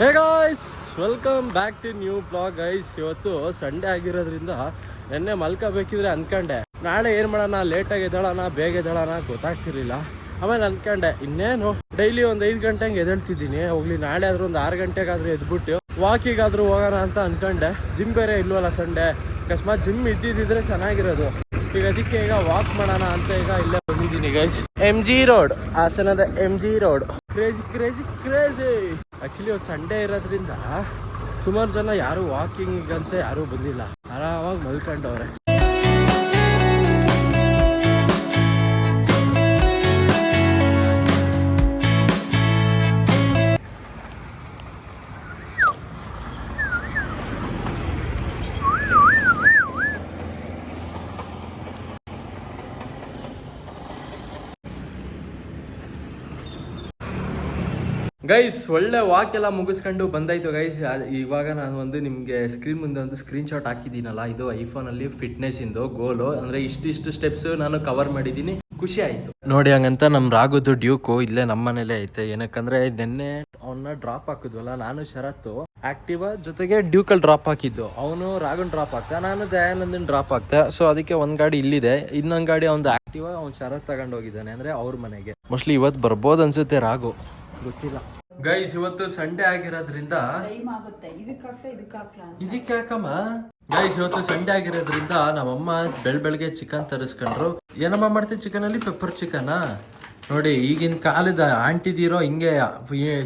Hey guys welcome back to new blog guys ಇವತ್ತು Sunday ಆಗಿರೋದ್ರಿಂದ ನೆನ್ನೆ ಮಲ್ಕೋಬೇಕಿದ್ರೆ ಅನ್ಕೊಂಡೆ. ನಾಳೆ ಏನು ಮಾಡೋಣ? ಲೇಟಾಗಿ ಎದ್ದೇಳೋಣ? ಬೇಗ ಎದ್ದೇಳೋಣ? ಗೊತ್ತಾಗ್ತಿರ್ಲಿಲ್ಲ. ಆಮೇಲೆ ಅನ್ಕೊಂಡೆ, ಇನ್ನೇನು? ಡೈಲಿ ಒಂದು ಐದು ಹಂಗೆ ಎದ್ದೇಳ್ತಿದ್ದೀನಿ. ಹೋಗ್ಲಿ, ನಾಳೆ ಆದ್ರೂ ಒಂದು ಆರು ಗಂಟೆಗಾದ್ರೂ ಎದ್ಬಿಟ್ಟು ವಾಕಿಗಾದರೂ ಹೋಗೋಣ ಅಂತ ಅನ್ಕೊಂಡೆ. ಜಿಮ್ ಬೇರೆ ಇಲ್ವಲ್ಲ ಸಂಡೇ ಅಕಸ್ಮಾತ್ ಜಿಮ್ ಇದ್ದಿದ್ದಿದ್ರೆ ಚೆನ್ನಾಗಿರೋದು. ಈಗ ಅದಕ್ಕೆ ಈಗ ವಾಕ್ ಮಾಡೋಣ ಅಂತ ಈಗ ಇಲ್ಲೇ ಬಂದಿದ್ದೀನಿ ಗೈಸ್ ಎಂ ಜಿ ರೋಡ್ ಹಾಸನದ G road crazy crazy crazy actually ಇವತ್ತು ಸಂಡೇ ಇರೋದ್ರಿಂದ ಸುಮಾರು ಜನ ಯಾರು ವಾಕಿಂಗ್ ಅಂತ ಯಾರು ಬಂದಿಲ್ಲ. ಆರಾಮಾಗಿ ಮಲ್ಕೊಂಡವ್ರೆ. ಗೈಸ್ ಒಳ್ಳೆ ವಾಕ್ ಎಲ್ಲ ಮುಗಿಸ್ಕೊಂಡು ಬಂದಾಯ್ತು ಗೈಸ್ ಇವಾಗ ನಾನು ಒಂದು ನಿಮಗೆ ಸ್ಕ್ರೀನ್ ಮುಂದೆ ಒಂದು ಸ್ಕ್ರೀನ್ ಶಾಟ್ ಹಾಕಿದ್ದೀನಲ್ಲ, ಇದು ಐಫೋನಲ್ಲಿ ಫಿಟ್ನೆಸ್ ಇಂದು ಗೋಲು ಅಂದ್ರೆ ಇಷ್ಟಿಷ್ಟು ಸ್ಟೆಪ್ಸ್ ನಾನು ಕವರ್ ಮಾಡಿದ್ದೀನಿ. ಖುಷಿ ಆಯ್ತು. ನೋಡಿ ಹಂಗಂತ ನಮ್ ರಾಗುದು ಡ್ಯೂಕು ಇಲ್ಲೇ ನಮ್ಮ ಮನೇಲೆ ಐತೆ. ಏನಕ್ಕಂದ್ರೆ ನಿನ್ನೆ ಅವನ್ನ ಡ್ರಾಪ್ ಹಾಕಿದ್ವಲ್ಲ, ನಾನು ಶರತ್ತು ಆಕ್ಟಿವಾ ಜೊತೆಗೆ ಡ್ಯೂಕಲ್ ಡ್ರಾಪ್ ಹಾಕಿದ್ದು. ಅವನು ರಾಗನ್ ಡ್ರಾಪ್ ಹಾಕ್ತಾ, ನಾನು ದಯಾನಂದನ್ ಡ್ರಾಪ್ ಹಾಕ್ತೆ. ಸೊ ಅದಕ್ಕೆ ಒಂದು ಗಾಡಿ ಇಲ್ಲಿದೆ. ಇನ್ನೊಂದು ಗಾಡಿ ಅವ್ನು ಆಕ್ಟಿವಾ ಅವ್ನು ಶರತ್ ತಗೊಂಡೋಗಿದ್ದಾನೆ ಅಂದ್ರೆ ಅವ್ರ ಮನೆಗೆ. ಮೋಸ್ಟ್ಲಿ ಇವತ್ತು ಬರ್ಬೋದು ಅನ್ಸುತ್ತೆ ರಾಗು. ಗೊತ್ತಿಲ್ಲ. ಗೈಸ್ ಇವತ್ತು ಸಂಡೆ ಆಗಿರೋದ್ರಿಂದ ಟೈಮ್ ಆಗುತ್ತೆ. ಇದಕ್ಕೆ ಹಾಕ್ಲಾ ಇದಕ್ಕೆ ಹಾಕ್ಲಾ ಇದಕ್ಕೆ ಯಾಕಮ್ಮ ಗೈಸ್ ಇವತ್ತು ಸಂಡೆ ಆಗಿರೋದ್ರಿಂದ ನಮ್ಮಮ್ಮ ಬೆಳ್ ಬೆಳಗ್ಗೆ ಚಿಕನ್ ತರಿಸ್ಕೊಂಡ್ರು. ಏನಮ್ಮ ಮಾಡ್ತೀವಿ ಚಿಕನ್ ಅಲ್ಲಿ ಪೆಪ್ಪರ್ ಚಿಕನಾ ನೋಡಿ ಈಗಿನ ಕಾಲದ ಆಂಟಿದಿರೋ ಹಿಂಗೆ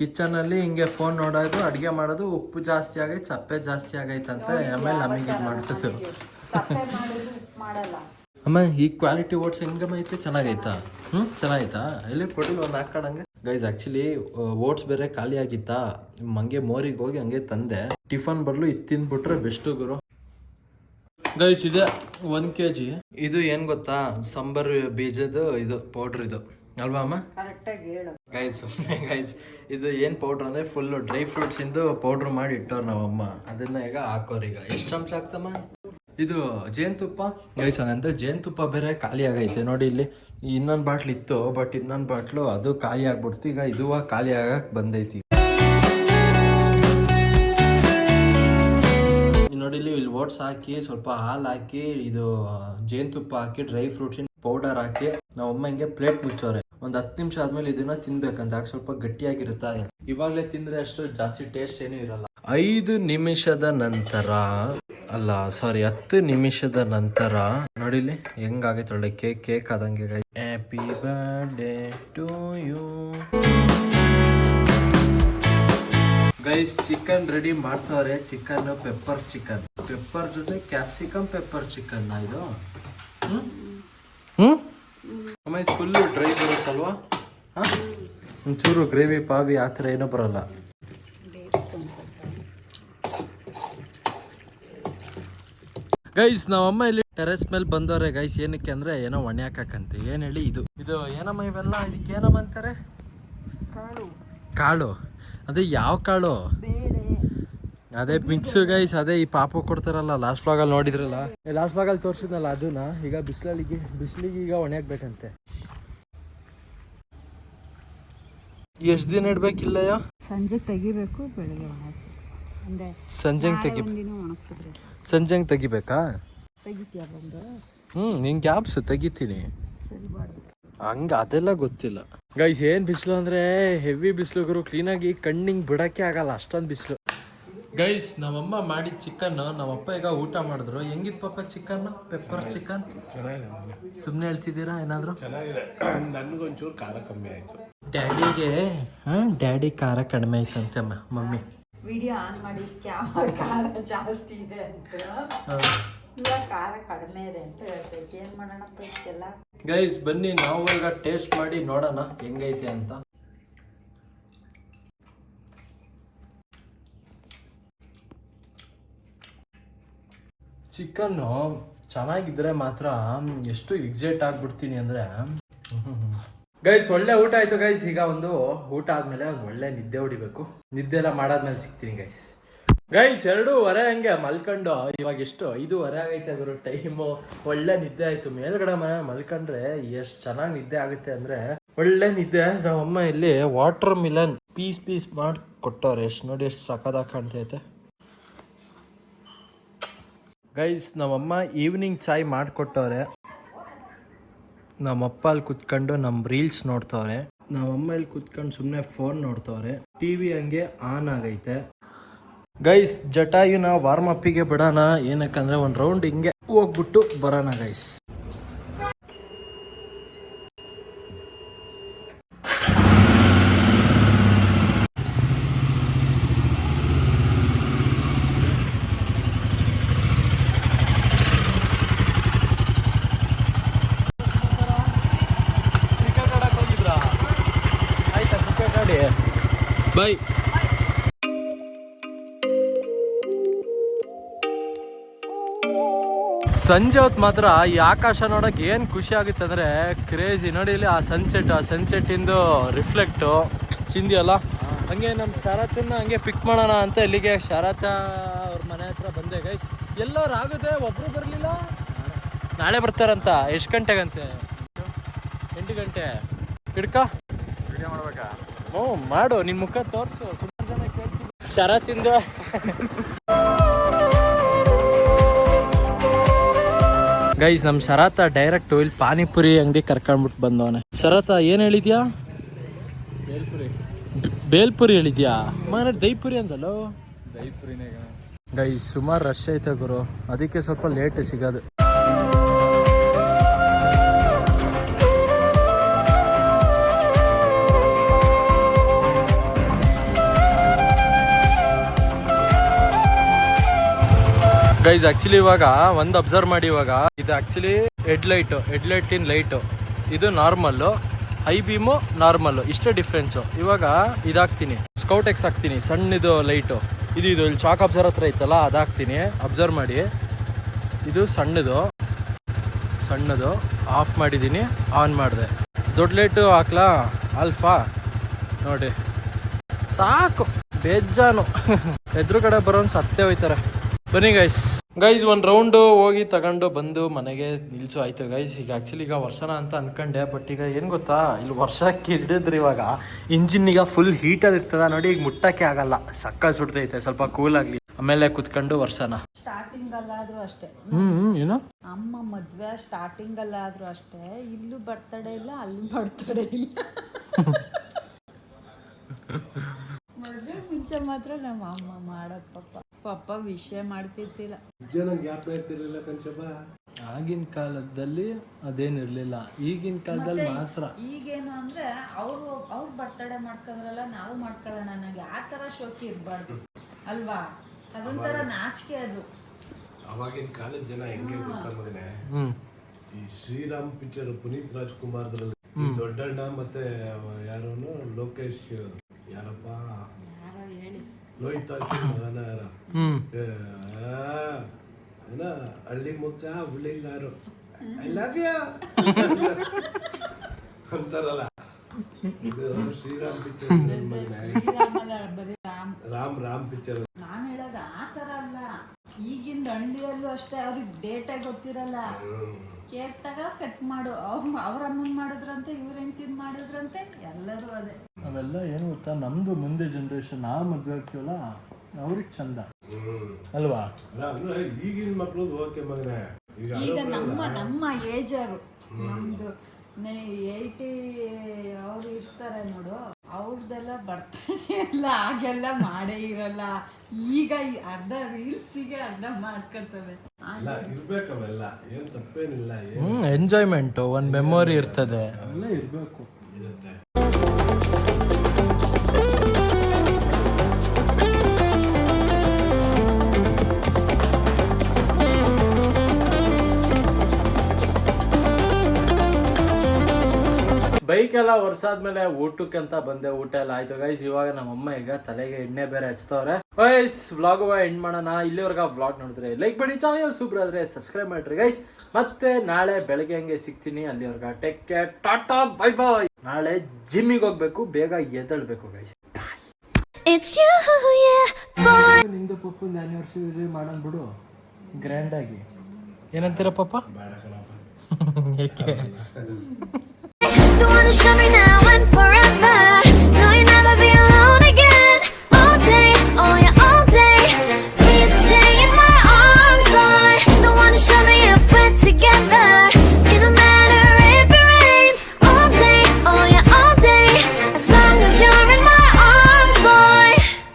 ಕಿಚನ್ ಅಲ್ಲಿ ಹಿಂಗೆ ಫೋನ್ ನೋಡೋದು ಅಡುಗೆ ಮಾಡೋದು ಉಪ್ಪು ಜಾಸ್ತಿ ಆಗೈತೆ ಸಪ್ಪೆ ಜಾಸ್ತಿ ಆಗೈತಂತೆ ಆಮೇಲೆ ನಮಗೆ ಇದು ಮಾಡಲ್ಲ. ಅಮ್ಮ ಈ ಕ್ವಾಲಿಟಿ ಓಟ್ಸ್ ಹೆಂಗಮ್ಮ ಐತೆ? ಚೆನ್ನಾಗೈತಾ? ಹ್ಮ್ ಚೆನ್ನಾಗೈತಾ? ಎಲ್ಲಿ ಕೊಡಿ ಒಂದು ಹಾಕೊಳಂಗೆ ಗೈಸ್ ಆ್ಯಕ್ಚುಲಿ ಓಟ್ಸ್ ಬೇರೆ ಖಾಲಿ ಆಗಿತ್ತಾ? ಹಂಗೆ ಮೋರಿಗೆ ಹೋಗಿ ಹಂಗೆ ತಂದೆ. ಟಿಫನ್ ಬರ್ಲು ಇದು ತಿಂದ್ಬಿಟ್ರೆ ಬೆಸ್ಟ್ ಗುರು. ಗೈಸ್ ಇದೆ ಒಂದ್ ಕೆ ಜಿ ಇದು ಏನ್ ಗೊತ್ತಾ? ಸಾಂಬಾರ್ ಬೀಜದ ಇದು ಪೌಡ್ರ್ ಇದು. ಅಲ್ವಾ ಅಮ್ಮ? ಕರೆಕ್ಟಾಗಿ ಹೇಳು. ಗೈಸ್ ಗೈಸ್ ಇದು ಏನ್ ಪೌಡ್ರ್ ಅಂದ್ರೆ ಫುಲ್ ಡ್ರೈ ಫ್ರೂಟ್ಸ್ ಇಂದು ಪೌಡ್ರ್ ಮಾಡಿ ಇಟ್ಟವ್ರು ನಾವಮ್ಮ. ಅದನ್ನ ಈಗ ಹಾಕೋರ್ ಈಗ ಎಷ್ಟು ಚಮಚ ಹಾಕ್ತಮ್ಮ ಇದು ಜೇನುತುಪ್ಪ. ಗೈಸ್ ಹಂಗಂತ ಜೇನುತುಪ್ಪ ಬೇರೆ ಖಾಲಿ ಆಗೈತೆ ನೋಡಿ ಇಲ್ಲಿ ಇನ್ನೊಂದು ಬಾಟ್ಲ್ ಇತ್ತು, ಬಟ್ ಇನ್ನೊಂದು ಬಾಟ್ಲು ಅದು ಖಾಲಿ ಆಗ್ಬಿಡ್ತು. ಈಗ ಇದು ಖಾಲಿ ಆಗಕ್ ಬಂದೈತಿ. ನೋಡಿ ಇಲ್ಲಿ ಇಲ್ಲಿ ಓಟ್ಸ್ ಹಾಕಿ, ಸ್ವಲ್ಪ ಹಾಲು ಹಾಕಿ, ಇದು ಜೇನುತುಪ್ಪ ಹಾಕಿ, ಡ್ರೈ ಫ್ರೂಟ್ಸ್ ಪೌಡರ್ ಹಾಕಿ, ನಾವು ಅಮ್ಮ ಹಿಂಗೆ ಪ್ಲೇಟ್ ಮುಚ್ಚೋರೆ. ಒಂದ್ ಹತ್ತು ನಿಮಿಷ ಆದ್ಮೇಲೆ ಇದನ್ನ ತಿನ್ಬೇಕಂತ ಯಾಕೆ ಸ್ವಲ್ಪ ಗಟ್ಟಿಯಾಗಿರುತ್ತಾ? ಇವಾಗಲೇ ತಿಂದ್ರೆ ಅಷ್ಟು ಜಾಸ್ತಿ ಟೇಸ್ಟ್ ಏನೂ ಇರಲ್ಲ. ಐದು ನಿಮಿಷದ ನಂತರ ಅಲ್ಲ ಸಾರಿ ಹತ್ತು ನಿಮಿಷದ ನಂತರ ನೋಡಿಲಿ ಹೆಂಗಾಗೈತೆ ಒಳ್ಳೆ ಕೇಕ್ ಕೇಕ್ ಆದಂಗೆ happy birthday to you guys chicken ready ಮಾಡ್ತಾವ್ರೆ. ಚಿಕನ್ ಪೆಪ್ಪರ್ ಚಿಕನ್ ಪೆಪ್ಪರ್ ಜೊತೆ ಕ್ಯಾಪ್ಸಿಕಮ್ ಪೆಪ್ಪರ್ ಚಿಕನ್ ಇದು? ಹ್ಮ್? ಫುಲ್ಲು ಡ್ರೈ ಬರುತ್ತಲ್ವಾ? ಹಾಂ? ಒಂಚೂರು ಗ್ರೇವಿ ಪಾವಿ, ಆ ಥರ ಏನೂ ಬರಲ್ಲ. ಗೈಸ್ ನಾವಮ್ಮ ಇಲ್ಲಿ ಟೆರೆಸ್ ಮೇಲೆ ಬಂದವ್ರೆ. ಗೈಸ್ ಏನಕ್ಕೆ ಅಂದ್ರೆ ಏನೋ ಒಣೆ ಹಾಕಕ್ಕಂತೆ ಏನ್ ಹೇಳಿ ಇದು? ಇದು ಏನಮ್ಮ ಇವೆಲ್ಲ? ಇದಕ್ಕೆ ಏನಮ್ಮ ಅಂತಾರೆ? ಕಾಳು. ಕಾಳು? ಅದೇ ಯಾವ ಕಾಳು? ಅದೇ ಮಿಕ್ಸ್ ಗೈಸ್ ಅದೇ ಈ ಪಾಪು ಕೊಡ್ತಾರಲ್ಲ ಲಾಸ್ಟ್ ವ್ಲಾಗಲ್ಲಿ ನೋಡಿದ್ರಲ್ಲ. ಲಾಸ್ಟ್ ವ್ಲಾಗಲ್ಲಿ ತೋರಿಸಿದ್ನಲ್ಲ ಅದನ್ನ. ಈಗ ಬಿಸಿಲಲ್ಲಿಗೆ ಬಿಸಿಲಿಗೆ ಈಗ ಒಣೆ ಹಾಕ್ಬೇಕಂತೆ. ಎಷ್ಟು ದಿನ ಇಡ್ಬೇಕಿಲ್ಲಯ್ಯ? ಸಂಜೆ ತೆಗಿಬೇಕು ಬೆಳಗ್ಗೆ ಅಂದ್ರೆ ಸಂಜೆಗೆ ತೆಗಿ ಒಂದಿನ ಒಣಗ್ಸಿದ್ರೆ ಸಂಜೆಗೆ ತೆಗಿಬೇಕಾ? ತೆಗಿತೀಯ ಬಂದು? ಹ್ಮ್ ನಿನ್ ಗ್ಯಾಪ್ಸ್ ತೆಗಿತೀನಿ. ಸರಿ ಬಾಡು. ಹಂಗ ಅದೆಲ್ಲ ಗೊತ್ತಿಲ್ಲ. ಗೈಸ್ ಏನ್ ಬಿಸಿಲು ಅಂದ್ರೆ ಹೆವಿ ಬಿಸಿಲುಗರು ಕ್ಲೀನಾಗಿ ಕಣ್ಣಿಂಗ್ ಬಿಡಕ್ಕೆ ಆಗಲ್ಲ ಅಷ್ಟೊಂದು ಬಿಸಿಲು. ಗೈಸ್ ನಮ್ಮಮ್ಮ ಮಾಡಿದ ಚಿಕನ್ ನಮ್ಮಪ್ಪ ಈಗ ಊಟ ಮಾಡಿದ್ರು. ಹೆಂಗಿತ್ ಪಾಪ ಚಿಕನ್ ಪೆಪ್ಪರ್ ಚಿಕನ್ ಸುಮ್ಮನೆ ಹೇಳ್ತಿದ್ದೀರಾ ಏನಾದ್ರು? ನನಗೊಂಚೂರು ಖಾರ ಕಮ್ಮಿ ಆಯಿತು. ಡ್ಯಾಡಿಗೆ ಹ್ಮ್ ಡ್ಯಾಡಿ ಖಾರ ಕಡಿಮೆ ಆಯ್ತಂತೆ ಅಮ್ಮ ಮಮ್ಮಿ. ವಿಡಿಯೋ ಆನ್ ಮಾಡಿ ಕ್ಯಾಮ್ರಾ ಖಾರ ಜಾಸ್ತಿ ಇದೆ ಅಂತ. ಇವಾಗ ಖಾರ ಕಡಿಮೆ ಇದೆ ಅಂತ ಹೇಳ್ಬೇಕು. ಏನ್ ಮಾಡೋಣಪ್ಪ ಇದಕ್ಕೆಲ್ಲ ಗೈಸ್ ಬನ್ನಿ ನಾವು ಈಗ ಟೇಸ್ಟ್ ಮಾಡಿ ನೋಡೋಣ ಹೆಂಗೈತೆ ಅಂತ. ಚಿಕನ್ನು ಚೆನ್ನಾಗಿದ್ರೆ ಮಾತ್ರ ಎಷ್ಟು ಎಕ್ಸೈಟ್ ಆಗಿಬಿಡ್ತೀನಿ ಅಂದ್ರೆ ಗೈಸ್ ಒಳ್ಳೆ ಊಟ ಆಯ್ತು ಗೈಸ್ ಈಗ ಒಂದು ಊಟ ಆದ್ಮೇಲೆ ಒಂದು ಒಳ್ಳೆ ನಿದ್ದೆ ಹೊಡಿಬೇಕು. ನಿದ್ದೆ ಎಲ್ಲ ಮಾಡಾದ್ಮೇಲೆ ಸಿಗ್ತೀನಿ ಗೈಸ್ ಗೈಸ್ ಎರಡೂವರೆ ಹಂಗೆ ಮಲ್ಕೊಂಡು. ಇವಾಗ ಎಷ್ಟು? ಐದೂವರೆ ಆಗೈತೆ ಗುರು ಟೈಮು ಒಳ್ಳೆ ನಿದ್ದೆ ಆಯ್ತು. ಮೇಲ್ಗಡೆ ಮನೆ ಮಲ್ಕೊಂಡ್ರೆ ಎಷ್ಟು ಚೆನ್ನಾಗಿ ನಿದ್ದೆ ಆಗುತ್ತೆ ಅಂದ್ರೆ, ಒಳ್ಳೆ ನಿದ್ದೆ. ನಮ್ಮಮ್ಮ ಇಲ್ಲಿ ವಾಟರ್ ಮಿಲನ್ ಪೀಸ್ ಪೀಸ್ ಮಾಡಿ ಕೊಟ್ಟವ್ರೆ. ಎಷ್ಟು ನೋಡಿ ಎಷ್ಟು ಸಖತ್ತಾಗಿ ಕಾಣ್ತೈತೆ. ಗೈಸ್ ನಮ್ಮಮ್ಮ ಈವ್ನಿಂಗ್ ಚಾಯ್ ಮಾಡಿಕೊಟ್ಟವ್ರೆ. ನಮ್ಮಪ್ಪ ಅಲ್ಲಿ ಕುತ್ಕೊಂಡು ನಮ್ಮ ರೀಲ್ಸ್ ನೋಡ್ತವ್ರೆ. ನಮ್ಮಮ್ಮ ಇಲ್ಲಿ ಕುತ್ಕೊಂಡು ಸುಮ್ಮನೆ ಫೋನ್ ನೋಡ್ತವ್ರೆ. ಟಿವಿ ಹಂಗೆ ಆನ್ ಆಗೈತೆ. ಗೈಸ್ ಜಟಾಯುನ ವಾರ್ಮ್ ಅಪ್ಪಿಗೆ ಬಿಡೋಣ. ಏನಕ್ಕಂದ್ರೆ ಒಂದು ರೌಂಡ್ ಹಿಂಗೆ ಹೋಗ್ಬಿಟ್ಟು ಬರೋಣ ಗೈಸ್ ಆಯ್ತಾ ಬೈ ಬಾಯ್ ಸಂಜೆ ಹೊತ್ತು ಮಾತ್ರ ಈ ಆಕಾಶ ನೋಡಕ್ ಏನು ಖುಷಿ ಆಗುತ್ತೆ ಅಂದ್ರೆ ಕ್ರೇಜಿ ನೋಡಿ ಇಲ್ಲಿ ಆ ಸನ್ಸೆಟ್ ಆ ಸನ್ಸೆಟ್ ಇಂದು ರಿಫ್ಲೆಕ್ಟು ಚಿಂದಿ ಅಲ್ಲ? ಹಂಗೆ ನಮ್ಮ ಶರತನ್ನ ಹಂಗೆ ಪಿಕ್ ಮಾಡೋಣ ಅಂತ ಇಲ್ಲಿಗೆ ಶರತ ಅವ್ರ ಮನೆ ಹತ್ರ ಬಂದೆ ಗೈಸ್ ಎಲ್ಲೋರು ಆಗುತ್ತೆ? ಒಬ್ರು ಬರಲಿಲ್ಲ? ನಾಳೆ ಬರ್ತಾರಂತ. ಎಷ್ಟು ಗಂಟೆಗಂತೆ? ಎಂಟು ಗಂಟೆ. ಹಿಡ್ಕ. ಹ್ಞೂ ಮಾಡು ನಿನ್ ಮುಖ ತೋರ್ಸು. ಸುಮಾರು ಜನ ಕೇಳ್ತಿದ್ರು. ತಿಂದು. ಗೈಸ್ ನಮ್ ಶರತ ಡೈರೆಕ್ಟ್ ಇಲ್ಲಿ ಪಾನಿಪುರಿ ಅಂಗಡಿ ಕರ್ಕೊಂಡ್ಬಿಟ್ಟು ಬಂದವನೆ. ಶರತ ಏನ್ ಹೇಳಿದ್ಯಾ? ಬೇಲ್ಪುರಿ. ಬೇಲ್ಪುರಿ ಹೇಳಿದ್ಯಾ? ಮನೆ ದೈಪುರಿ ಅಂದಲ್ಲೋ? ಗೈಸ್ ಸುಮಾರು ರಶ್ ಐತೆ ಗುರು. ಅದಕ್ಕೆ ಸ್ವಲ್ಪ ಲೇಟ್ ಸಿಗೋದು. ಗೈಸ್ ಆಕ್ಚುಲಿ ಇವಾಗ ಒಂದು ಅಬ್ಸರ್ವ್ ಮಾಡಿ ಇವಾಗ. ಇದು ಆಕ್ಚುಲಿ ಹೆಡ್ ಲೈಟು ಹೆಡ್ ಲೈಟಿನ ಲೈಟು ಇದು ನಾರ್ಮಲ್ಲು ಐ ಬೀಮು ನಾರ್ಮಲ್ಲು ಇಷ್ಟೇ ಡಿಫ್ರೆನ್ಸು ಇವಾಗ ಇದಾಕ್ತೀನಿ ಸ್ಕೌಟ್ ಎಕ್ಸ್ ಹಾಕ್ತೀನಿ, ಸಣ್ಣದು ಲೈಟು ಇದು ಇದು, ಇಲ್ಲಿ ಚಾಕ್ ಅಬ್ಸರ್ವ್ ಹತ್ರ ಇತ್ತಲ್ಲ ಅದಾಕ್ತೀನಿ ಅಬ್ಸರ್ವ್ ಮಾಡಿ. ಇದು ಸಣ್ಣದು. ಸಣ್ಣದು. ಆಫ್ ಮಾಡಿದ್ದೀನಿ ಆನ್ ಮಾಡಿದೆ. ದೊಡ್ಡ ಲೈಟು ಹಾಕ್ಲಾ? ಆಲ್ಫಾ ನೋಡಿ. ಸಾಕು. ಬೇಜಾನು. ಎದುರುಗಡೆ ಬರೋನ್ ಸತ್ತೇ ಹೋಯ್ತಾರೆ. ಬನ್ನಿ ಗೈಸ್ ಗೈಸ್ ಒಂದು ರೌಂಡು ಹೋಗಿ ತಗೊಂಡು ಬಂದು ಮನೆಗೆ ನಿಲ್ಸು ಆಯ್ತು ಗೈಸ್ ಈಗ ಆ್ಯಕ್ಚುಲಿ ಈಗ ವರ್ಷನ ಅಂತ ಅನ್ಕೊಂಡೆ ಬಟ್ ಈಗ ಏನು ಗೊತ್ತಾ? ಇಲ್ಲಿ ವರ್ಷಕ್ಕೆ ಹಿಡಿದ್ರಿ ಇವಾಗ ಇಂಜಿನ್ ಈಗ ಫುಲ್ ಹೀಟಲ್ಲಿ ಇರ್ತದ. ನೋಡಿ ಈಗ ಮುಟ್ಟಕ್ಕೆ ಆಗಲ್ಲ. ಸಕ್ಕ ಸುಡ್ತೈತೆ ಸ್ವಲ್ಪ ಕೂಲ್ ಆಗಲಿ. ಆಮೇಲೆ ಕುತ್ಕೊಂಡು ವರ್ಷನ. ಸ್ಟಾರ್ಟಿಂಗ್ ಅಲ್ಲಾದ್ರೂ ಅಷ್ಟೇ. ಹ್ಞೂ ಏನು? ಅಮ್ಮ ಮದುವೆ ಸ್ಟಾರ್ಟಿಂಗ್ ಅಲ್ಲಾದ್ರೂ ಅಷ್ಟೇ. ಇಲ್ಲೂ ಬರ್ತಡೇ ಇಲ್ಲ ಅಲ್ಲಿ ಬರ್ತಡೇ ಇಲ್ಲ. ಮದುವೆ ಮುಂಚೆ ಮಾತ್ರ ನಮ್ಮ ಅಮ್ಮ ಮಾಡೋದು ಪಾಪ. ಪಾಪ ವಿಷಯ ಮಾಡ್ತಿರ್ತಿಲ್ಲ. ಜನ ಜ್ಞಾಪನ ಇರ್ತಿರ್ಲಿಲ್ಲ ಕಂಚಪ್ಪ? ಆಗಿನ ಕಾಲದಲ್ಲಿ ಅದೇನಿರ್ಲಿಲ್ಲ. ಈಗಿನ ಕಾಲದಲ್ಲಿ ಮಾತ್ರ. ಈಗೇನು ಅಂದ್ರೆ ಅವರು ಅವ್ರು ಬರ್ತಡೇ ಮಾಡ್ಕೊಂಡ್ರಲ್ಲ ನಾವು ಮಾಡ್ಕೊಳ್ಳೋಣ ನನಗೆ ಆ ತರ ಶೋಕಿ ಇರ್ಬಾರ್ದು. ಅಲ್ವಾ? ಅದೊಂಥರ ನಾಚಿಕೆ ಅದು. ಅವಾಗಿನ ಕಾಲದ ಜನ ಹೆಂಗೆ ಗೊತ್ತಾ ಮಗನೆ? ಈ ಶ್ರೀರಾಮ್ ಪಿಕ್ಚರ್ ಪುನೀತ್ ರಾಜ್ಕುಮಾರ್ದ್ರಲ್ಲಿ ಈ ದೊಡ್ಡಣ್ಣ ಮತ್ತೆ ಯಾರು ಯಾರೋನು ಲೋಕೇಶ್ ಯಾರಪ್ಪ? ಹಳ್ಳಿ ಮುಖ ಹುಳ್ಳಿಗಾರು ಐ ಲವ್ ಯು ಅಂತಾರಲ್ಲ. ಇದು ಶ್ರೀರಾಮ್ ಪಿಕ್ಚರ್ ರಾಮ್ ರಾಮ್ ರಾಮ್ ಪಿಕ್ಚರ್ ನಾನು ಹೇಳೋದು ಆ ಥರ ಅಲ್ಲ. ಈಗಿನ ಹಳ್ಳಿಯಲ್ಲೂ ಅಷ್ಟೇ ಅವ್ರಿಗೆ ಡೇಟಾಗಿ ಗೊತ್ತಿರಲ್ಲ. ಕೇಕ್ ತಗ ಕಟ್ ಮಾಡು. ಅವ್ರು ಅವ್ರ ಅಮ್ಮನ್ ಮಾಡಿದ್ರಂತೆ ಇವ್ರ ಹೆಂಡ್ತಿದ್ ಮಾಡಿದ್ರಂತೆ ಎಲ್ಲರೂ ಅದೇ. ಅವೆಲ್ಲ ಏನು ಗೊತ್ತಾ? ನಮ್ದು ಮುಂದೆ ಜನರೇಷನ್ ಆ ಮದುವೆ ಆಗ್ತೀವಲ್ಲ ಅವ್ರಿಗೆ ಚಂದ. ಅಲ್ವಾ? ಈಗಿನ ಮಕ್ಕಳು ಓಕೆ ಮಗನೇ. ಈಗ ನಮ್ಮ ನಮ್ಮ ಏಜರು ನಮ್ದು ಏಯ್ಟಿ ಅವ್ರು ಇರ್ತಾರೆ ನೋಡು ಅವ್ರದ್ದೆಲ್ಲ ಬರ್ತಾರೆ ಎಲ್ಲ ಹಾಗೆಲ್ಲ ಮಾಡೇ ಇರಲ್ಲ. ಈಗ ಈ ಅರ್ಧ ರೀಲ್ಸಿಗೆ ಅರ್ಧ ಮಾಡ್ಕೊತವೆ. ಎಲ್ಲ ಎಂಜಾಯ್ಮೆಂಟ್ ಅವೆಲ್ಲ ಏನ್ ತಪ್ಪೇನಿಲ್ಲ ಏನ್ ಹ್ಞೂ ಎಂಜಾಯ್ಮೆಂಟು ಒಂದು ಮೆಮೊರಿ ಇರ್ತದೆ. ಎಲ್ಲ ಇರಬೇಕು. ಇರುತ್ತೆ. ಬೈಕ್ ಎಲ್ಲ ಒರ್ಸಾದ್ಮೇಲೆ ಊಟಕ್ಕೆ ಅಂತ ಬಂದೆ. ಊಟ ಎಲ್ಲ ಆಯ್ತು. ಗೈಸ್ ಇವಾಗ ನಮ್ಮಮ್ಮ ಈಗ ತಲೆಗೆ ಎಣ್ಣೆ ಬೇರೆ ಹಚ್ತವ್ರೆ. ಗೈಸ್ ವ್ಲಾಗ್ ಎಂಡ್ ಮಾಡೋಣ. ಇಲ್ಲಿವರೆಗೆ ವ್ಲಾಗ್ ನೋಡಿದ್ರೆ ಲೈಕ್ ಮಾಡಿ ಚಾನಲ್ ಸೂಪರ್ ಆದರೆ ಸಬ್ಸ್ಕ್ರೈಬ್ ಮಾಡಿರಿ ಗೈಸ್ ಮತ್ತೆ ನಾಳೆ ಬೆಳಗ್ಗೆ ಹಂಗೆ ಸಿಗ್ತೀನಿ. ಅಲ್ಲಿವರೆಗೆ take care tata bye bye ನಾಳೆ ಜಿಮ್ಮಿಗೆ ಹೋಗ್ಬೇಕು ಬೇಗ ಎದ್ದೇಳ್ಬೇಕು ಗೈಸ್. ನಿಂದು ಪಪ್ಪಂದು ಆನಿವರ್ಸರಿ ಮಾಡೋಣ ಬಿಡು. ಗ್ರ್ಯಾಂಡ್ ಆಗಿ. ಏನಂತೀರ ಪಪ್ಪ? ಬೇಡ